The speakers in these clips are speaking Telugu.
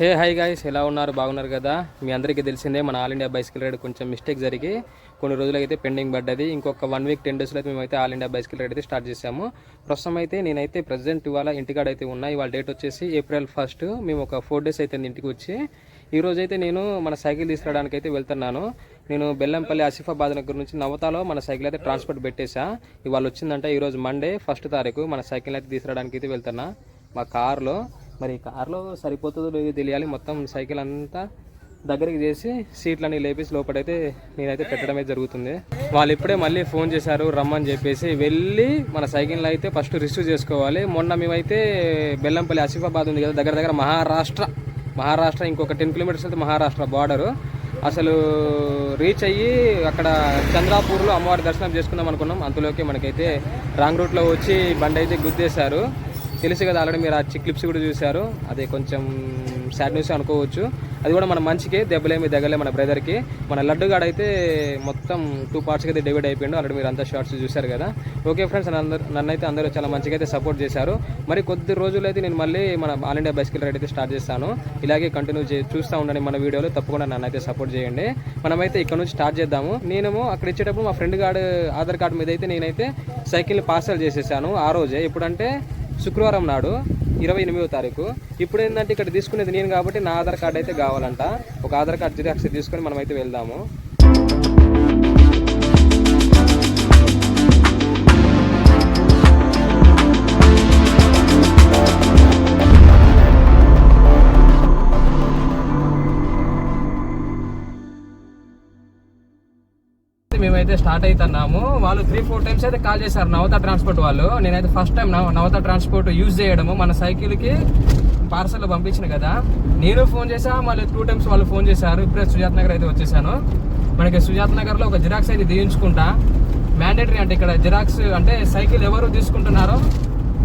హే హాయ్ గాయస్ ఎలా ఉన్నారు? బాగున్నారు కదా? మీ అందరికీ తెలిసిందే మన ఆల్ ఇండియా బైసికల్ రైడ్ కొంచెం మిస్టేక్ జరిగి కొన్ని రోజులైతే పెండింగ్ పడ్డది. ఇంకొక వన్ వీక్ టెన్ డేస్లో అయితే మేమైతే ఆల్ ఇండియా బైసికల్ రైడ్ అయితే స్టార్ట్ చేసాము. ప్రస్తుతం అయితే నేనైతే ప్రజెంట్ ఇవాళ ఇంటికాడ అయితే ఉన్నా. ఇవాళ డేట్ వచ్చేసి ఏప్రిల్ ఫస్ట్ మేము ఒక ఫోర్ డేస్ అయితే ఇంటికి వచ్చి ఈ రోజు అయితే నేను మన సైకిల్ తీసుకురావడానికి అయితే వెళ్తున్నాను. నేను బెల్లంపల్లి ఆసిఫాబాద్ నగర్ నుంచి నవతాలో మన సైకిల్ అయితే ట్రాన్స్పోర్ట్ పెట్టేసా ఇవాళ వచ్చిందంటే ఈరోజు మండే ఫస్ట్ తారీఖు మన సైకిల్ అయితే తీసుకురావడానికి అయితే వెళ్తున్నా మా కారులో మరి కార్లో సరిపోతుందో లేదో తెలియాలి. మొత్తం సైకిల్ అంతా దగ్గరికి చేసి సీట్లన్నీ లేపేసి లోపలైతే నేనైతే పెట్టడమే జరుగుతుంది. వాళ్ళు ఇప్పుడే మళ్ళీ ఫోన్ చేశారు రమ్మని చెప్పేసి వెళ్ళి మన సైకిల్ అయితే ఫస్ట్ రిసీవ్ చేసుకోవాలి. మొన్న మేమైతే బెల్లంపల్లి ఆసిఫాబాద్ ఉంది కదా దగ్గర దగ్గర మహారాష్ట్ర మహారాష్ట్ర ఇంకొక టెన్ కిలోమీటర్స్ అయితే మహారాష్ట్ర బార్డరు. అసలు రీచ్ అయ్యి అక్కడ చంద్రాపూర్లో అమ్మవారి దర్శనం చేసుకుందాం అనుకున్నాం. అంతలోకి మనకైతే రాంగ్ రూట్లో వచ్చి బండి అయితే గుద్దేశారు. తెలుసు కదా ఆల్రెడీ మీరు ఆ క్లిప్స్ కూడా చూశారు. అది కొంచెం సాడ్ న్యూస్ అనుకోవచ్చు. అది కూడా మన మంచికి దెబ్బలేమి దగ్గలే మన బ్రదర్కి. మన లడ్డుగాడు అయితే మొత్తం టూ పార్ట్స్కి అయితే డివైడ్ అయిపోయిండు. ఆల్రెడీ మీరు అంతా షార్ట్స్ చూశారు కదా. ఓకే ఫ్రెండ్స్ అందరు నన్ను అయితే అందరూ చాలా మంచిగా అయితే సపోర్ట్ చేశారు. మరి కొద్ది రోజులు అయితే నేను మళ్ళీ మన ఆల్ ఇండియా బైసికల్ రైడ్ అయితే స్టార్ట్ చేస్తాను. ఇలాగే కంటిన్యూ చూస్తూ ఉండండి మన వీడియోలో. తప్పకుండా నన్ను అయితే సపోర్ట్ చేయండి. మనమైతే ఇక్కడ నుంచి స్టార్ట్ చేద్దాము. నేనేమో అక్కడ ఇచ్చేటప్పుడు మా ఫ్రెండ్ కార్డు ఆధార్ కార్డు మీద అయితే నేనైతే సైకిల్ని పార్సల్ చేసేసాను ఆ రోజే. ఎప్పుడంటే శుక్రవారం నాడు ఇరవై ఎనిమిదో తారీఖు. ఇప్పుడు ఏంటంటే ఇక్కడ తీసుకునేది నేను కాబట్టి నా ఆధార్ కార్డు అయితే కావాలంట. ఒక ఆధార్ కార్డు జిరాక్స్ తీసుకొని మనమైతే వెళ్దాము. అయితే స్టార్ట్ అవుతున్నాము వాళ్ళు త్రీ ఫోర్ టైమ్స్ అయితే కాల్ చేశారు నవత ట్రాన్స్పోర్ట్ వాళ్ళు. నేనైతే first time Navata transport use చేయడము. మన సైకిల్కి పార్సల్ పంపించిన కదా. నేను ఫోన్ చేసా మళ్ళీ టూ టైమ్స్ వాళ్ళు ఫోన్ చేశారు. ఇప్పుడే సుజాత్ నగర్ అయితే వచ్చేసాను. మనకి సుజాత్ నగర్లో ఒక జిరాక్స్ అయితే తీయించుకుంటా. మ్యాండేటరీ అంటే ఇక్కడ జిరాక్స్ అంటే సైకిల్ ఎవరు తీసుకుంటున్నారో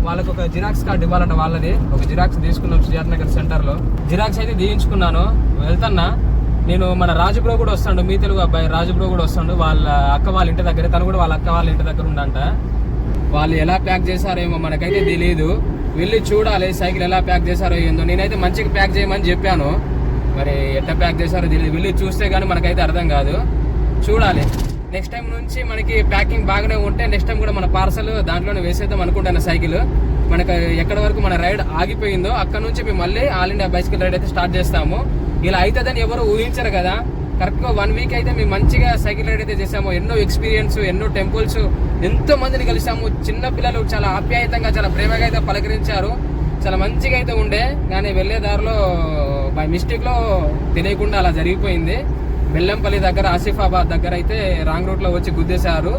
వాళ్ళకి ఒక జిరాక్స్ కార్డు ఇవ్వాలంట వాళ్ళది. ఒక జిరాక్స్ తీసుకున్నాం సుజాత్ నగర్ సెంటర్లో. జిరాక్స్ అయితే తీయించుకున్నాను. వెళ్తున్నా. నేను మన రాజుబ్రో కూడా వస్తాడు మీ తెలుగు అబ్బాయి రాజుబ్రో కూడా వస్తాడు వాళ్ళ అక్క వాళ్ళ ఇంటి దగ్గర తను కూడా వాళ్ళ అక్క వాళ్ళ ఇంటి దగ్గర ఉండంట. వాళ్ళు ఎలా ప్యాక్ చేశారేమో మనకైతే తెలియదు వెళ్ళి చూడాలి సైకిల్ ఎలా ప్యాక్ చేశారో ఏందో. నేనైతే మంచిగా ప్యాక్ చేయమని చెప్పాను. మరి ఎట్లా ప్యాక్ చేశారో తెలియదు వెళ్ళి చూస్తే కానీ మనకైతే అర్థం కాదు. చూడాలి. నెక్స్ట్ టైం నుంచి మనకి ప్యాకింగ్ బాగానే ఉంటే నెక్స్ట్ టైం కూడా మన పార్సల్ దాంట్లోనే వేసేద్దాం అనుకుంటాను సైకిల్. మనకు ఎక్కడి వరకు మన రైడ్ ఆగిపోయిందో అక్కడ నుంచి మేము మళ్ళీ ఆల్ ఇండియా బైసికల్ రైడ్ అయితే స్టార్ట్ చేస్తాము. ఇలా అవుతుందని ఎవరు ఊహించరు కదా. కరెక్ట్గా వన్ వీక్ అయితే మేము మంచిగా సైకిల్ రైడ్ అయితే చేసాము ఎన్నో ఎక్స్పీరియన్స్ ఎన్నో టెంపుల్స్ ఎంతో మందిని కలిసాము చిన్న పిల్లలు చాలా ఆప్యాయతంగా చాలా ప్రేమగా అయితే పలకరించారు. చాలా మంచిగా అయితే ఉండే. కానీ వెళ్ళే దారిలో బై మిస్టేక్లో తెలియకుండా అలా జరిగిపోయింది. బెల్లంపల్లి దగ్గర ఆసిఫాబాద్ దగ్గర అయితే రాంగ్ రూట్లో వచ్చి గుద్దేశారు.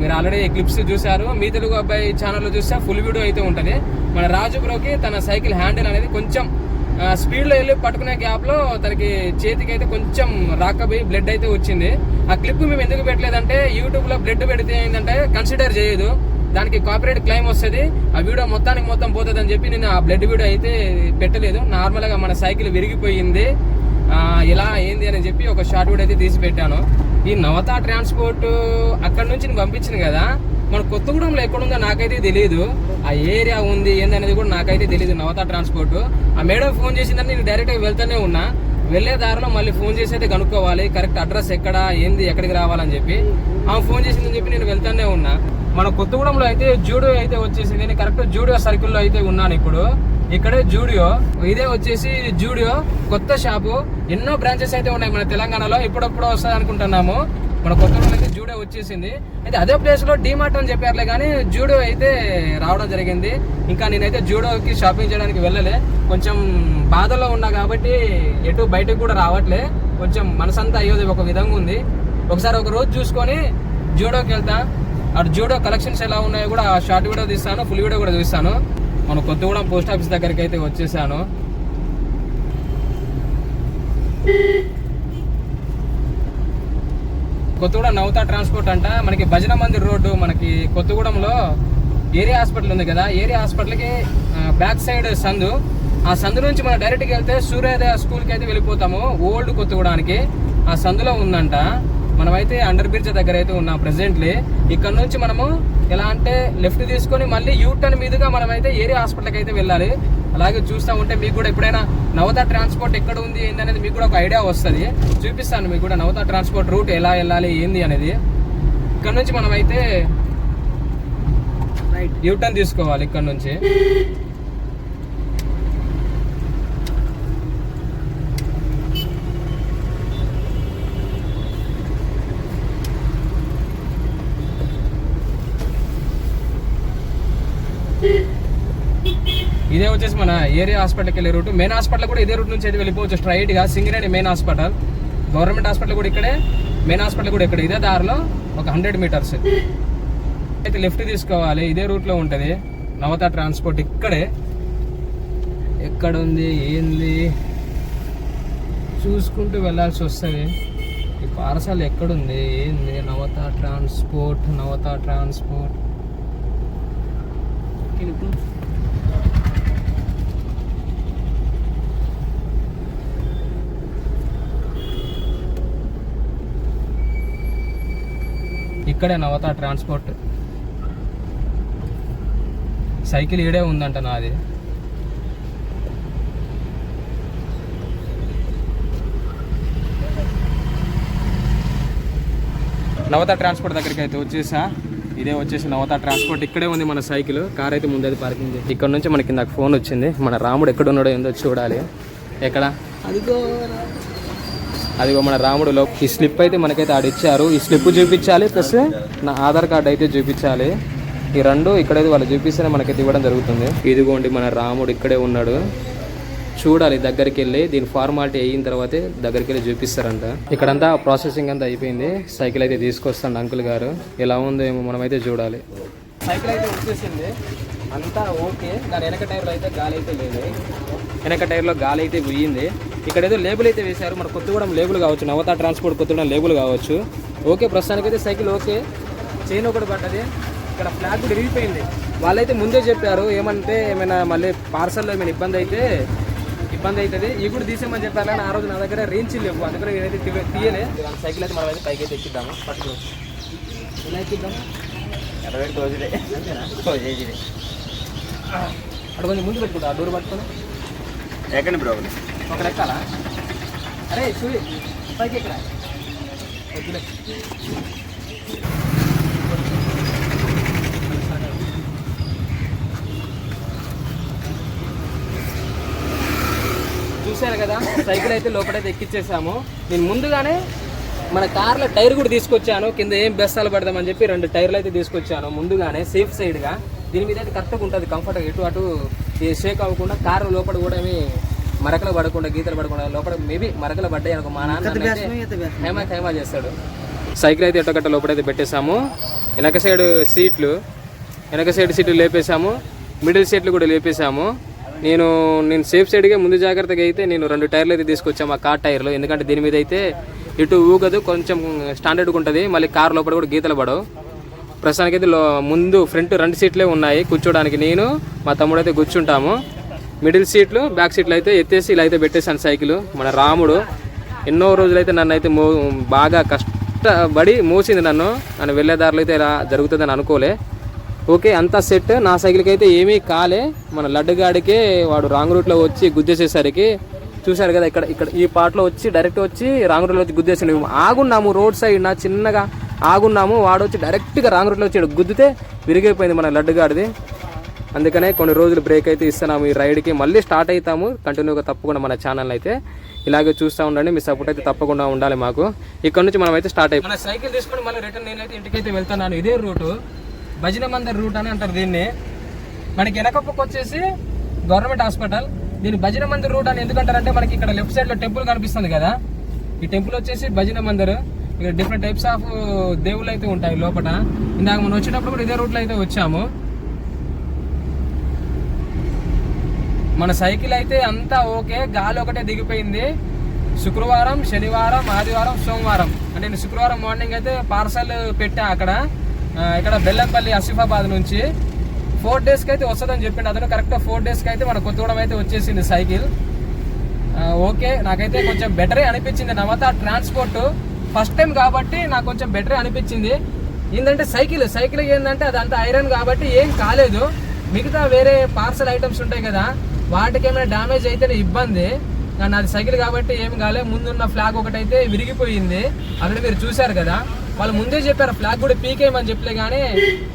మీరు ఆల్రెడీ క్లిప్స్ చూశారు. మీ తెలుగు అబ్బాయి ఛానల్లో చూస్తే ఫుల్ వీడియో అయితే ఉంటుంది. మన రాజు బ్రోకి తన సైకిల్ హ్యాండిల్ అనేది కొంచెం స్పీడ్లో వెళ్ళి పట్టుకునే గ్యాప్లో తనకి చేతికి అయితే కొంచెం రాకపోయి బ్లడ్ అయితే వచ్చింది. ఆ క్లిప్ మేము ఎందుకు పెట్టలేదంటే యూట్యూబ్లో బ్లడ్ పెడితే ఏంటంటే కన్సిడర్ చేయదు దానికి కాపరేట్ క్లైమ్ వస్తుంది. ఆ వీడియో మొత్తానికి మొత్తం పోతుంది అని చెప్పి నేను ఆ బ్లడ్ వీడియో అయితే పెట్టలేదు. నార్మల్గా మన సైకిల్ విరిగిపోయింది. ఇలా ఏంది అని చెప్పి ఒక షార్ట్ వీడియో అయితే తీసి పెట్టాను. ఈ నవత ట్రాన్స్పోర్ట్ అక్కడ నుంచి పంపించింది కదా మన కొత్తగూడెంలో ఎక్కడుందో నాకైతే తెలియదు ఆ ఏరియా ఉంది ఏందనేది కూడా నాకైతే తెలియదు నవత ట్రాన్స్పోర్ట్. ఆ మేడం ఫోన్ చేసిందని నేను డైరెక్ట్గా వెళ్తూనే ఉన్నా. వెళ్ళే దారిలో మళ్ళీ ఫోన్ చేసి అయితే కనుక్కోవాలి కరెక్ట్ అడ్రస్ ఎక్కడ ఏంది ఎక్కడికి రావాలని చెప్పి. ఆమె ఫోన్ చేసిందని చెప్పి నేను వెళ్తానే ఉన్నా. మన కొత్తగూడెంలో అయితే జూడియో అయితే వచ్చేసింది నేను కరెక్ట్ జూడియో సర్కిల్లో అయితే ఉన్నాను ఇప్పుడు. ఇక్కడే జూడియో ఇదే వచ్చేసి జూడియో కొత్త షాపు. ఎన్నో బ్రాంచెస్ అయితే ఉన్నాయి మన తెలంగాణలో ఇప్పుడప్పుడు వస్తుంది అనుకుంటున్నాము మన కొత్తగూడెం అయితే జూడో వచ్చేసింది. అయితే అదే ప్లేస్లో డీమార్ట్ అని చెప్పారులే కానీ జూడో అయితే రావడం జరిగింది. ఇంకా నేనైతే జూడోకి షాపింగ్ చేయడానికి వెళ్ళలే. కొంచెం బాధలో ఉన్నా కాబట్టి ఎటు బయటకు కూడా రావట్లే. కొంచెం మనసంతా అయ్యేది ఒక విధంగా ఉంది. ఒకసారి ఒక రోజు చూసుకొని జూడోకి వెళ్తా. అటు జూడో కలెక్షన్స్ ఎలా ఉన్నాయో కూడా ఆ షార్ట్ వీడియో తీస్తాను ఫుల్ వీడియో కూడా చూస్తాను. మన కొత్తగూడెం పోస్ట్ ఆఫీస్ దగ్గరికి అయితే వచ్చేసాను. కొత్తగూడెం నవతా ట్రాన్స్పోర్ట్ అంట. మనకి భజన మందిర్ రోడ్డు మనకి కొత్తగూడెంలో ఏరియా హాస్పిటల్ ఉంది కదా. ఏరియా హాస్పిటల్కి బ్యాక్ సైడ్ సందు. ఆ సందు నుంచి మనం డైరెక్ట్గా వెళ్తే సూర్యోదయ స్కూల్కి అయితే వెళ్ళిపోతాము. ఓల్డ్ కొత్తగూడానికి ఆ సందులో ఉందంట. మనమైతే అండర్ బ్రిడ్జ్ దగ్గర అయితే ఉన్నాం ప్రెసెంట్లీ. ఇక్కడ నుంచి మనము ఎలా అంటే లెఫ్ట్ తీసుకొని మళ్ళీ యూ టర్న్ మీదుగా మనమైతే ఏరియా హాస్పిటల్కి అయితే వెళ్ళాలి. అలాగే చూస్తూ ఉంటే మీకు కూడా ఎప్పుడైనా నవత ట్రాన్స్పోర్ట్ ఎక్కడ ఉంది ఏంది అనేది మీకు కూడా ఒక ఐడియా వస్తుంది. చూపిస్తాను మీకు కూడా నవత ట్రాన్స్పోర్ట్ రూట్ ఎలా వెళ్ళాలి ఏంది అనేది. ఇక్కడ నుంచి మనం అయితే రైట్ యూటర్న్ తీసుకోవాలి ఇక్కడ నుంచి. ఇదే వచ్చేసి మన ఏరియా హాస్పిటల్కి వెళ్ళే రూట్. మెయిన్ హాస్పిటల్ కూడా ఇదే రూట్ నుంచి అయితే వెళ్ళిపోవచ్చు స్ట్రైట్గా Singareni main hospital. Government hospital కూడా ఇక్కడే మెయిన్ హాస్పిటల్ కూడా ఇక్కడ. ఇదే దారిలో ఒక హండ్రెడ్ మీటర్స్ అయితే లెఫ్ట్ తీసుకోవాలి ఇదే రూట్లో ఉంటుంది. నవత ట్రాన్స్పోర్ట్ ఇక్కడే. ఎక్కడ ఉంది ఏంది? చూసుకుంటూ వెళ్ళాల్సి వస్తుంది. ఈ పార్సల్ ఎక్కడుంది ఏంది? నవత ట్రాన్స్పోర్ట్ నవత ట్రాన్స్పోర్ట్ ఇక్కడే నవత ట్రాన్స్పోర్ట్. సైకిల్ ఈడే ఉందంట నాది. నవత ట్రాన్స్పోర్ట్ దగ్గరికి అయితే వచ్చేసా. ఇదే వచ్చేసి నవత ట్రాన్స్పోర్ట్. ఇక్కడే ఉంది మన సైకిల్. కార్ అయితే ముందది పార్కింగ్ చేసి. ఇక్కడ నుంచి మనకి నాకు ఫోన్ వచ్చింది. మన రాముడు ఎక్కడ ఉన్నాడో ఏందో చూడాలి. ఎక్కడ? అదిగో అదిగో మన రాముడులో ఈ స్లిప్ అయితే మనకైతే ఆడిచ్చారు ఈ స్లిప్ చూపించాలి ప్లస్ నా ఆధార్ కార్డ్ అయితే చూపించాలి. ఈ రెండు ఇక్కడైతే వాళ్ళు చూపిస్తేనే మనకైతే ఇవ్వడం జరుగుతుంది. ఇదిగోండి మన రాముడు ఇక్కడే ఉన్నాడు. చూడాలి దగ్గరికి వెళ్ళి దీని ఫార్మాలిటీ అయిన తర్వాతే దగ్గరికి వెళ్ళి చూపిస్తారంట. ఇక్కడంతా ప్రాసెసింగ్ అంతా అయిపోయింది. సైకిల్ అయితే తీసుకొస్తాండి అంకుల్ గారు. ఎలా ఉందో ఏమో మనమైతే చూడాలి. సైకిల్ అయితే వచ్చేసింది. అంతా ఓకే. దాని వెనక టైర్లో అయితే గాలి అయితే లేదు. వెనక టైర్లో గాలి అయితే పోయింది ఇక్కడ ఏదో లేబుల్ అయితే వేశారు. మన కొత్తగూడెం లేబుల్ కావచ్చు నవత ట్రాన్స్పోర్ట్ కొత్తగూడెం లేబుల్ కావచ్చు. ఓకే ప్రస్తుతానికైతే సైకిల్ ఓకే. చైన్ ఒకటి పడ్డది. ఇక్కడ ఫ్లాగ్ కూడా విరిగిపోయింది. వాళ్ళైతే ముందే చెప్పారు ఏమంటే ఏమైనా మళ్ళీ పార్సల్లో ఏమైనా ఇబ్బంది అయితే ఇబ్బంది అవుతుంది. ఇవి కూడా తీసేయమని చెప్పారు కానీ ఆ రోజు నా దగ్గర రేంజ్ లేవు. అందుకని నేనైతే తీయలే. సైకిల్ అయితే మనం అయితే పైకి అయితే ఎక్కిద్దాము. పట్టుకో. ఇలా ఎక్కిద్దాం? ఇరవై రోజులే అటు కొంచెం ముందు పెట్టుకుంటా. డోర్ పట్టుకొని. ఎక్కడ బ్రో. ఒక ఎక్కాలా అరే చూడి పైకి ఎక్కరా వద్దులే. చూశారు కదా సైకిల్ అయితే లోపలైతే ఎక్కిచ్చేసాము. నేను ముందుగానే మన కార్లో టైర్ కూడా తీసుకొచ్చాను. కింద ఏం బెస్తాలు పడదామని చెప్పి రెండు టైర్లు అయితే తీసుకొచ్చాను. ముందుగానే సేఫ్ సైడ్గా. దీని మీద అయితే కరెక్ట్గా ఉంటుంది కంఫర్ట్గా ఇటు అటు షేక్ అవ్వకుండా కారు లోపల కూడా ఏమి మరకలు పడకుండా గీతలు పడకుండా లోపల మేబీ మరకలు పడ్డాయి అనుకో. మా నాన్న హేమా హేమా చేస్తాడు. సైకిల్ అయితే ఎట్టగట్ట లోపలైతే పెట్టేశాము. వెనక సైడ్ సీట్లు వెనక సైడ్ సీట్లు లేపేశాము. మిడిల్ సీట్లు కూడా లేపేశాము. నేను నేను సేఫ్ సైడ్గా ముందు జాగ్రత్తగా అయితే నేను రెండు టైర్లు అయితే తీసుకొచ్చాము ఆ కార్ టైర్లు. ఎందుకంటే దీని మీద అయితే ఇటు ఊగదు కొంచెం స్టాండర్డ్గా ఉంటుంది. మళ్ళీ కార్ లోపల కూడా గీతలు పడవు. ప్రస్తుతానికి అయితే ముందు ఫ్రంట్ రెండు సీట్లే ఉన్నాయి కూర్చోడానికి నేను మా తమ్ముడు అయితే కూర్చుంటాము. మిడిల్ సీట్లు బ్యాక్ సీట్లు అయితే ఎత్తేసి ఇలా అయితే పెట్టేశాను సైకిల్. మన రాముడు ఎన్నో రోజులైతే నన్ను అయితే మో బాగా కష్టపడి మోసింది నన్ను. నన్ను వెళ్ళే దారిలో అయితే ఇలా జరుగుతుందని అనుకోలే. ఓకే అంతా సెట్. నా సైకిల్కి అయితే ఏమీ కాలే. మన లడ్డుగాడికే వాడు రాంగ్ రూట్లో వచ్చి గుద్దేసేసరికి చూశారు కదా ఇక్కడ ఇక్కడ ఈ పాటలో వచ్చి డైరెక్ట్ వచ్చి రాంగ్ రూట్లో వచ్చి గుద్దేసిండు. ఆగున్నాము రోడ్ సైడ్ నా చిన్నగా ఆగున్నాము వాడు వచ్చి డైరెక్ట్గా రాంగ్ రూట్లో వచ్చాడు. గుద్దితే విరిగిపోయింది మన లడ్డుగాడిది అందుకనే కొన్ని రోజులు బ్రేక్ అయితే ఇస్తున్నాము ఈ రైడ్కి. మళ్ళీ స్టార్ట్ అవుతాము కంటిన్యూగా తప్పకుండా మన ఛానల్ అయితే. ఇలాగే చూస్తూ ఉండండి. మీ సపోర్ట్ అయితే తప్పకుండా ఉండాలి మాకు. ఇక్కడ నుంచి మనం అయితే స్టార్ట్ అయిపోయి మన సైకిల్ తీసుకొని మళ్ళీ రిటర్న్ నేనైతే ఇంటికైతే వెళ్తున్నాను. ఇదే రూటు. భజన మందర్ రూట్ అని అంటారు దీన్ని. మనకి వెనకప్పకు వచ్చేసి గవర్నమెంట్ హాస్పిటల్. దీని భజన మందిర్ రూట్ అని ఎందుకంటారంటే మనకి ఇక్కడ లెఫ్ట్ సైడ్లో టెంపుల్ కనిపిస్తుంది కదా. ఈ టెంపుల్ వచ్చేసి భజన మందిర్ ఇక్కడ డిఫరెంట్ టైప్స్ ఆఫ్ దేవుళ్ళు అయితే ఉంటాయి లోపల. ఇందాక మనం వచ్చేటప్పుడు కూడా ఇదే రూట్లో అయితే వచ్చాము. మన సైకిల్ అయితే అంతా ఓకే గాలి ఒకటే దిగిపోయింది. శుక్రవారం శనివారం ఆదివారం సోమవారం. అంటే నేను శుక్రవారం మార్నింగ్ అయితే పార్సల్ పెట్టా అక్కడ. ఇక్కడ బెల్లంపల్లి ఆసిఫాబాద్ నుంచి. ఫోర్ డేస్కి అయితే వస్తుందని చెప్పిండు. అతను కరెక్ట్ ఫోర్ డేస్కి అయితే మన కొత్తగూడెం అయితే వచ్చేసింది సైకిల్. ఓకే నాకైతే కొంచెం బెటరే అనిపించింది. నవత ట్రాన్స్పోర్ట్ ఫస్ట్ టైం కాబట్టి నాకు కొంచెం బెటర్ అనిపించింది. ఏంటంటే సైకిల్ సైకిల్ ఏంటంటే అదంతా ఐరన్ కాబట్టి ఏం కాలేదు. మిగతా వేరే పార్సల్ ఐటమ్స్ ఉంటాయి కదా వాటికి ఏమైనా డ్యామేజ్ అయితేనే ఇబ్బంది. కానీ అది సైకిల్ కాబట్టి ఏం కాలే ముందున్న ఫ్లాగ్ ఒకటైతే విరిగిపోయింది. ఆల్రెడీ మీరు చూశారు కదా వాళ్ళు ముందే చెప్పారు ఫ్లాగ్ కూడా పీకేయమని చెప్పలే కానీ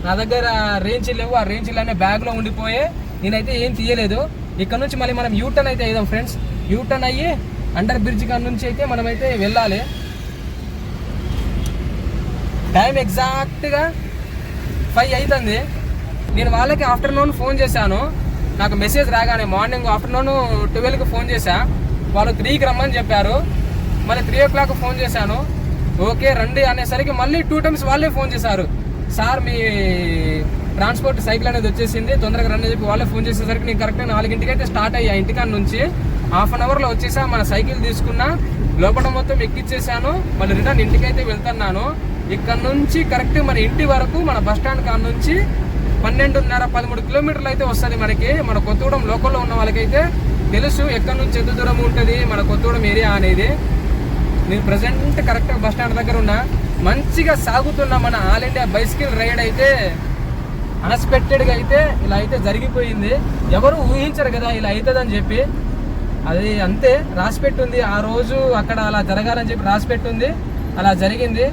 నా దగ్గర రేంజ్ లేవు. ఆ రేంజ్ అనే బ్యాగ్లో ఉండిపోయే. నేనైతే ఏం తీయలేదు. ఇక్కడ నుంచి మళ్ళీ మనం యూటర్న్ అయితే వేద్దాం ఫ్రెండ్స్ యూటర్న్ అయ్యి అండర్ బ్రిడ్జ్ కాడ నుంచి అయితే మనమైతే వెళ్ళాలి. టైం ఎగ్జాక్ట్గా ఫైవ్ అవుతుంది నేను వాళ్ళకి ఆఫ్టర్నూన్ ఫోన్ చేశాను. నాకు మెసేజ్ రాగానే మార్నింగ్ ఆఫ్టర్నూన్ ట్వెల్వ్కి ఫోన్ చేశా. వాళ్ళు త్రీకి రమ్మని చెప్పారు. మళ్ళీ త్రీ ఓ క్లాక్ ఫోన్ చేశాను. ఓకే రండి అనేసరికి మళ్ళీ టూ టైమ్స్ వాళ్ళే ఫోన్ చేశారు. సార్ మీ ట్రాన్స్పోర్ట్ సైకిల్ అనేది వచ్చేసింది. తొందరగా రండి చెప్పి వాళ్ళే ఫోన్ చేసేసరికి నేను కరెక్ట్గా నాలుగింటికి అయితే స్టార్ట్ అయ్యా ఇంటికాడ నుంచి. హాఫ్ అన్ అవర్లో వచ్చేసా మన సైకిల్ తీసుకున్నా. లోపల మొత్తం ఎక్కిచ్చేసాను. మళ్ళీ రిటర్న్ ఇంటికైతే వెళ్తున్నాను. ఇక్కడ నుంచి కరెక్ట్ మన ఇంటి వరకు మన బస్ స్టాండ్ కాడ నుంచి పన్నెండున్నర పదమూడు కిలోమీటర్లు అయితే వస్తుంది మనకి. మన కొత్తగూడెం లోకల్లో ఉన్న వాళ్ళకైతే తెలుసు ఎక్కడి నుంచి ఎంత దూరం ఉంటుంది మన కొత్తగూడెం ఏరియా అనేది. నేను ప్రజెంట్ కరెక్ట్గా బస్ స్టాండ్ దగ్గర ఉన్నా. మంచిగా సాగుతున్న మన ఆల్ ఇండియా బైసికల్ రైడ్ అయితే అన్ఎక్స్పెక్టెడ్గా అయితే ఇలా అయితే జరిగిపోయింది. ఎవరు ఊహించరు కదా ఇలా అవుతుందని చెప్పి. అది అంతే. రాసిపెట్టుంది ఆ రోజు అక్కడ అలా జరగాలని చెప్పి రాసిపెట్టుంది అలా జరిగింది.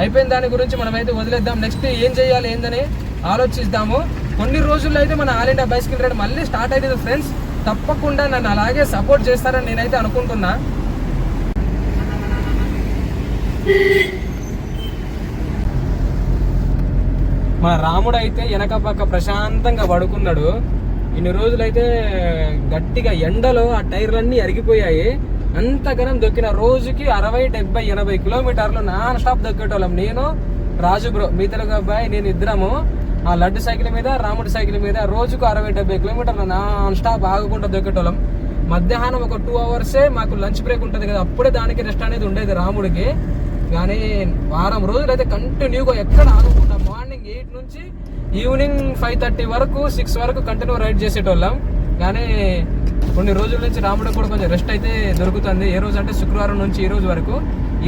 అయిపోయిన దాని గురించి మనమైతే వదిలేద్దాం. నెక్స్ట్ ఏం చేయాలి ఏందని ఆలోచిస్తాము కొన్ని రోజుల్లో అయితే మన ఆల్ ఇండియా బైసికల్ రైడ్ మళ్ళీ స్టార్ట్ అవుతుంది ఫ్రెండ్స్ తప్పకుండా నన్ను అలాగే సపోర్ట్ చేస్తారని నేనైతే అనుకుంటున్నా. మన రాముడు అయితే వెనక పక్క ప్రశాంతంగా పడుకున్నాడు. ఇన్ని రోజులైతే గట్టిగా ఎండలో ఆ టైర్లన్నీ అరిగిపోయాయి. అంతగానం దొక్కిన రోజుకి అరవై డెబ్బై ఎనభై కిలోమీటర్లు నాన్ స్టాప్ దొక్కేటోళ్ళం. నేను రాజు బ్రో మీ తెలుగు అబ్బాయి నేను ఇద్దరము. ఆ లడ్డు సైకిల్ మీద రాముడి సైకిల్ మీద రోజుకు అరవై డెబ్బై కిలోమీటర్లు నాన్ స్టాప్ ఆగకుండా దొక్కేటోళ్ళం. మధ్యాహ్నం ఒక టూ అవర్సే మాకు లంచ్ బ్రేక్ ఉంటుంది కదా అప్పుడే దానికి రెస్ట్ అనేది ఉండేది రాముడికి. కానీ వారం రోజులు అయితే కంటిన్యూగా ఎక్కడ ఆగకుండా మార్నింగ్ ఎయిట్ నుంచి ఈవినింగ్ ఫైవ్ థర్టీ వరకు సిక్స్ వరకు కంటిన్యూ రైడ్ చేసేటోళ్ళం. కానీ కొన్ని రోజుల నుంచి రాముడు కూడా కొంచెం రెస్ట్ అయితే దొరుకుతుంది. ఏ రోజు అంటే శుక్రవారం నుంచి ఈ రోజు వరకు.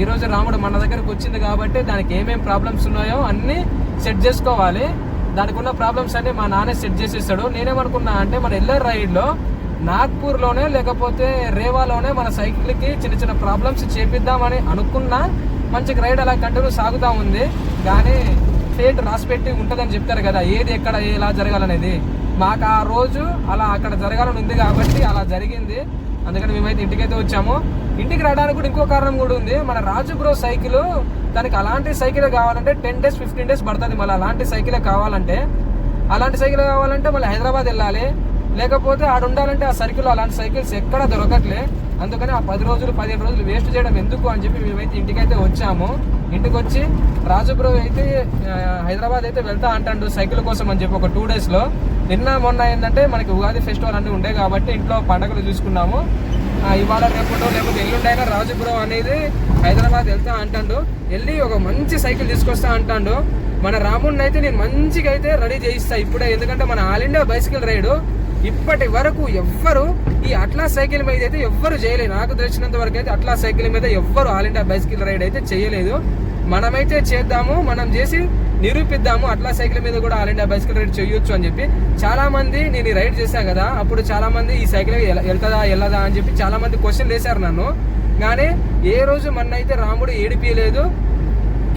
ఈ రోజు రాముడు మన దగ్గరకు వచ్చింది కాబట్టి దానికి ఏమేమి ప్రాబ్లమ్స్ ఉన్నాయో అన్నీ సెట్ చేసుకోవాలి. దానికి ఉన్న ప్రాబ్లమ్స్ అన్ని మా నాన్నే సెట్ చేసేస్తాడు. నేనేమనుకున్నా అంటే మన ఎల్లర్ రైడ్లో నాగ్పూర్లోనే లేకపోతే రేవాలోనే మన సైకిల్కి చిన్న చిన్న ప్రాబ్లమ్స్ చేపిద్దామని అనుకున్నా మంచి రైడ్ అలా కంటిన్యూ సాగుతూ ఉంది. కానీ ఫేట్ రాసిపెట్టి ఉంటుందని చెప్తారు కదా ఏది ఎక్కడ ఎలా జరగాలనేది. మాకు ఆ రోజు అలా అక్కడ జరగాలని ఉంది కాబట్టి అలా జరిగింది. అందుకని మేమైతే ఇంటికైతే వచ్చాము. ఇంటికి రావడానికి కూడా ఇంకో కారణం కూడా ఉంది. మన రాజు బ్రో సైకిల్ దానికి అలాంటి సైకిల్ కావాలంటే టెన్ డేస్ ఫిఫ్టీన్ డేస్ పడుతుంది. మళ్ళీ అలాంటి సైకిలే కావాలంటే. అలాంటి సైకిల్ కావాలంటే మళ్ళీ హైదరాబాద్ వెళ్ళాలి. లేకపోతే ఆడ ఉండాలంటే ఆ సర్కిల్ అలాంటి సైకిల్స్ ఎక్కడ దొరకట్లే. అందుకని ఆ పది రోజులు పదిహేను రోజులు వేస్ట్ చేయడం ఎందుకు అని చెప్పి మేమైతే ఇంటికైతే వచ్చాము. ఇంటికి వచ్చి రాజుబ్రో అయితే హైదరాబాద్ అయితే వెళ్తా అంటాడు సైకిల్ కోసం అని చెప్పి ఒక టూ డేస్లో నిన్న మొన్న ఏంటంటే మనకి ఉగాది ఫెస్టివల్ అన్నీ ఉండే కాబట్టి ఇంట్లో పండగలు చూసుకున్నాము. ఇవాళ రేపటో లేకపోతే ఎల్లుండైనా రాజుపురం అనేది హైదరాబాద్ వెళ్తా అంటాడు. వెళ్ళి ఒక మంచి సైకిల్ తీసుకొస్తా అంటాడు. మన రాముడిని అయితే నేను మంచిగా అయితే రెడీ చేయిస్తా ఇప్పుడే. ఎందుకంటే మన ఆల్ ఇండియా బైసికల్ రైడు. ఇప్పటి వరకు ఎవ్వరు ఈ అట్లా సైకిల్ మీద అయితే ఎవ్వరు చేయలేదు. నాకు తెలిసినంత వరకు అయితే అట్లా సైకిల్ మీద ఎవ్వరు ఆల్ ఇండియా బైసికల్ రైడ్ అయితే చేయలేదు. మనమైతే చేద్దాము మనం చేసి నిరూపిద్దాము అట్లా సైకిల్ మీద కూడా ఆల్ ఇండియా బైసికల్ రైడ్ చేయొచ్చు అని చెప్పి. చాలా మంది నేను రైడ్ చేశాను కదా అప్పుడు చాలా మంది ఈ సైకిల్ ఎల- వెళ్తుందా వెళ్ళదా అని చెప్పి చాలా మంది క్వశ్చన్ వేశారు నన్ను. కానీ ఏ రోజు మన్నైతే రాముడు ఏడిపియలేదు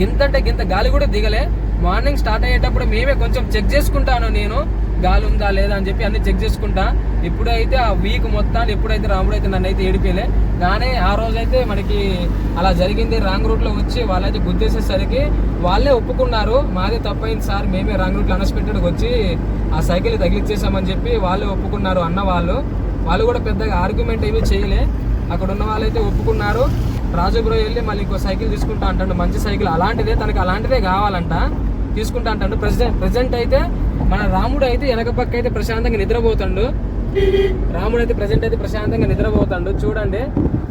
గింత అంటే గింత గాలి కూడా దిగలే. మార్నింగ్ స్టార్ట్ అయ్యేటప్పుడు మేమే కొంచెం చెక్ చేసుకుంటాను నేను. గాలి ఉందా లేదా అని చెప్పి అన్ని చెక్ చేసుకుంటా. ఇప్పుడైతే ఆ వీక్ మొత్తాన్ని ఎప్పుడైతే రాముడు అయితే నన్ను అయితే ఏడిపోయలే కానీ ఆ రోజైతే మనకి అలా జరిగింది. రాంగ్ రూట్లో వచ్చి వాళ్ళైతే గుర్తేసేసరికి వాళ్ళే ఒప్పుకున్నారు. మాదే తప్పైంది సార్ మేమే రాంగ్ రూట్లో లో వచ్చి ఆ సైకిల్ తగిలిచ్చేసామని చెప్పి వాళ్ళే ఒప్పుకున్నారు అన్న వాళ్ళు. వాళ్ళు కూడా పెద్దగా ఆర్గ్యుమెంట్ ఏమీ చేయలే. అక్కడ ఉన్న వాళ్ళైతే ఒప్పుకున్నారు. రాజుబ్రో వెళ్ళి మళ్ళీ ఇంకో సైకిల్ తీసుకుంటా అంటాడు. మంచి సైకిల్. అలాంటిదే తనకి అలాంటిదే కావాలంట. తీసుకుంటా అంటాడు. ప్రెసిడెంట్ ప్రెసెంట్ అయితే మన రాముడు అయితే వెనక పక్క అయితే ప్రశాంతంగా నిద్రపోతాడు. రాముడు అయితే ప్రెసెంట్ అయితే ప్రశాంతంగా నిద్రపోతాడు. చూడండి.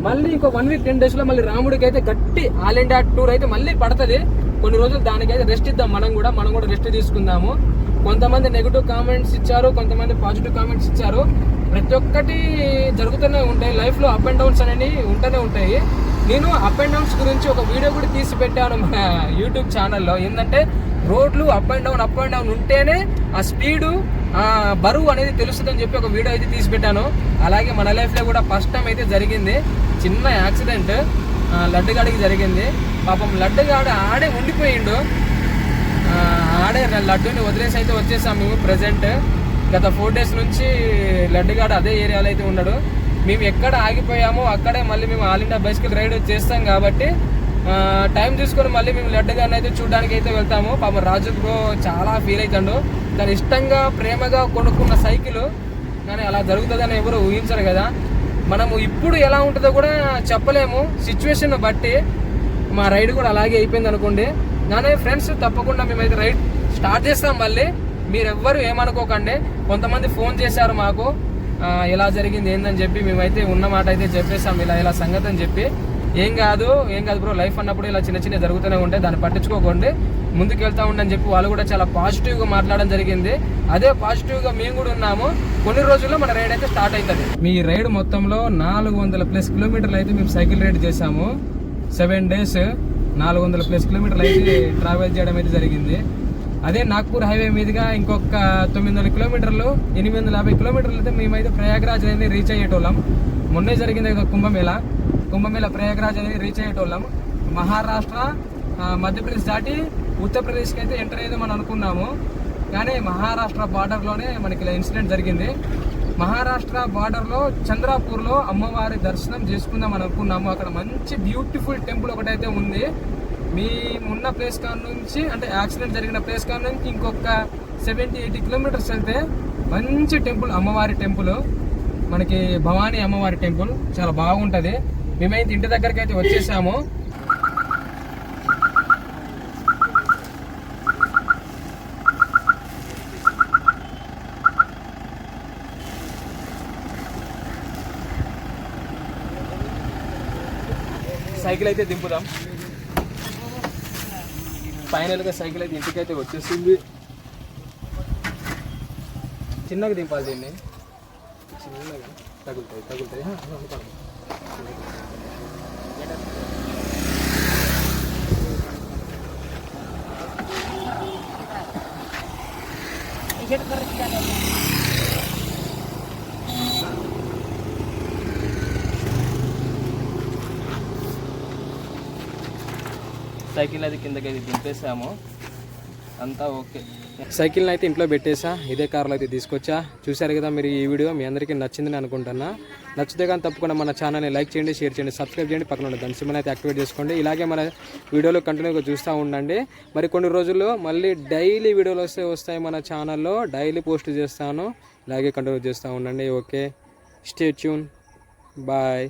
మళ్ళీ ఇంకో వన్ వీక్ టెన్ డేస్లో మళ్ళీ రాముడికి అయితే గట్టి ఆల్ ఇండియా టూర్ అయితే మళ్ళీ పడుతుంది. కొన్ని రోజులు దానికైతే రెస్ట్ ఇద్దాం మనం కూడా. మనం కూడా రెస్ట్ తీసుకుందాము. కొంతమంది నెగిటివ్ కామెంట్స్ ఇచ్చారు కొంతమంది పాజిటివ్ కామెంట్స్ ఇచ్చారు. ప్రతి ఒక్కటి జరుగుతూనే ఉంటాయి. లైఫ్లో అప్ అండ్ డౌన్స్ అనేవి ఉంటూనే ఉంటాయి. నేను అప్ అండ్ డౌన్స్ గురించి ఒక వీడియో కూడా తీసి పెట్టాను మన యూట్యూబ్ ఛానల్లో ఏంటంటే రోడ్లు up and down up and down ఉంటేనే ఆ స్పీడు ఆ, బరువు అనేది తెలుస్తుందని చెప్పి ఒక వీడియో అయితే తీసి పెట్టాను. అలాగే మన లైఫ్లో కూడా ఫస్ట్ టైం అయితే జరిగింది. చిన్న యాక్సిడెంట్ లడ్డుగాడికి జరిగింది. పాపం లడ్డుగాడు ఆడే ఉండిపోయిండు. ఆడే లడ్డుని వదిలేసి అయితే వచ్చేసాం మేము ప్రజెంట్ గత ఫోర్ డేస్ నుంచి లడ్డుగాడు అదే ఏరియాలో అయితే ఉన్నాడు. మేము ఎక్కడ ఆగిపోయామో అక్కడే మళ్ళీ మేము ఆల్ ఇండియా బైసికల్ రైడ్ చేస్తాం కాబట్టి టైం చూసుకొని మళ్ళీ మేము లడ్డుగారిని అయితే చూడడానికి అయితే వెళ్తాము. పాపం రాజు బ్రో చాలా ఫీల్ అవుతాడు. తను ఇష్టంగా ప్రేమగా కొనుక్కున్న సైకిల్ కానీ అలా జరుగుతుందని ఎవరు ఊహించరు కదా. మనము ఇప్పుడు ఎలా ఉంటుందో కూడా చెప్పలేము. సిచ్యువేషన్ బట్టి మా రైడ్ కూడా అలాగే అయిపోయింది అనుకోండి. కానీ ఫ్రెండ్స్ తప్పకుండా మేమైతే రైడ్ స్టార్ట్ చేస్తాం మళ్ళీ. మీరెవ్వరు ఏమనుకోకండి. కొంతమంది ఫోన్ చేశారు మాకు. ఎలా ఇలా జరిగింది ఏందని చెప్పి మేమైతే ఉన్న మాట అయితే చెప్పేసాం ఇలా ఇలా సంగతి అని చెప్పి. ఏం కాదు ఏం కాదు బ్రో లైఫ్ అన్నప్పుడు ఇలా చిన్న చిన్న జరుగుతూనే ఉంటాయి. దాన్ని పట్టించుకోకండి. ముందుకు వెళ్తా ఉండని చెప్పి వాళ్ళు కూడా చాలా పాజిటివ్గా మాట్లాడడం జరిగింది. అదే పాజిటివ్గా మేము కూడా ఉన్నాము. కొన్ని రోజుల్లో మన రైడ్ అయితే స్టార్ట్ అవుతుంది. మీ రైడ్ మొత్తంలో నాలుగు వందల ప్లస్ కిలోమీటర్లు అయితే మేము సైకిల్ రైడ్ చేసాము సెవెన్ డేస్ నాలుగు వందల ప్లస్ కిలోమీటర్లు అయితే ట్రావెల్ చేయడం అయితే జరిగింది. అదే నాగ్పూర్ హైవే మీదుగా ఇంకొక తొమ్మిది వందల కిలోమీటర్లు ఎనిమిది వందల యాభై కిలోమీటర్లు అయితే మేమైతే ప్రయాగరాజ్ అనేది రీచ్ అయ్యేటోళ్ళం. మొన్నే జరిగింది కదా కుంభమేళ. కుంభమేళ ప్రయాగరాజ్ అనేది రీచ్ అయ్యేటోళ్ళం. మహారాష్ట్ర మధ్యప్రదేశ్ దాటి ఉత్తరప్రదేశ్కి అయితే ఎంటర్ అయ్యేదామని అనుకున్నాము. కానీ మహారాష్ట్ర బార్డర్లోనే మనకి ఇలా ఇన్సిడెంట్ జరిగింది. మహారాష్ట్ర బార్డర్లో చంద్రాపూర్లో అమ్మవారి దర్శనం చేసుకుందాం అని అనుకున్నాము. అక్కడ మంచి బ్యూటిఫుల్ టెంపుల్ ఒకటైతే ఉంది. మేమున్న ఉన్న ప్లేస్ కాడ నుంచి అంటే యాక్సిడెంట్ జరిగిన ప్లేస్ కాడ నుంచి ఇంకొక సెవెంటీ ఎయిటీ కిలోమీటర్స్ వెళ్తే మంచి టెంపుల్ అమ్మవారి టెంపుల్ మనకి భవానీ అమ్మవారి టెంపుల్ చాలా బాగుంటుంది. మేమైతే ఇంటి దగ్గరికి అయితే వచ్చేసాము. సైకిల్ అయితే దింపుదాం. ఫైనల్గా సైకిల్ అయితే ఇంటికైతే వచ్చేసింది. చిన్నగా దింపాలి దీన్ని. చిన్నగా. తగులుతాయి తగులుతాయి. సైకిల్ అది కిందకి అయితే దింపేసాము అంతా ఓకే. సైకిల్ని అయితే ఇంట్లో పెట్టేసా ఇదే కార్లో అయితే తీసుకొచ్చా. చూశారు కదా మీరు ఈ వీడియో మీ అందరికీ నచ్చిందని అనుకుంటున్నా. నచ్చితే కానీ తప్పకుండా మన ఛానల్ని లైక్ చేయండి షేర్ చేయండి సబ్స్క్రైబ్ చేయండి పక్కన ఉన్న దాని సిమ్మని అయితే యాక్టివేట్ చేసుకోండి. ఇలాగే మన వీడియోలు కంటిన్యూగా చూస్తూ ఉండండి. మరి కొన్ని రోజుల్లో మళ్ళీ డైలీ వీడియోలు వస్తే వస్తాయి మన ఛానల్లో. డైలీ పోస్ట్ చేస్తాను. ఇలాగే కంటిన్యూ చేస్తూ ఉండండి. ఓకే. Stay tune. బాయ్.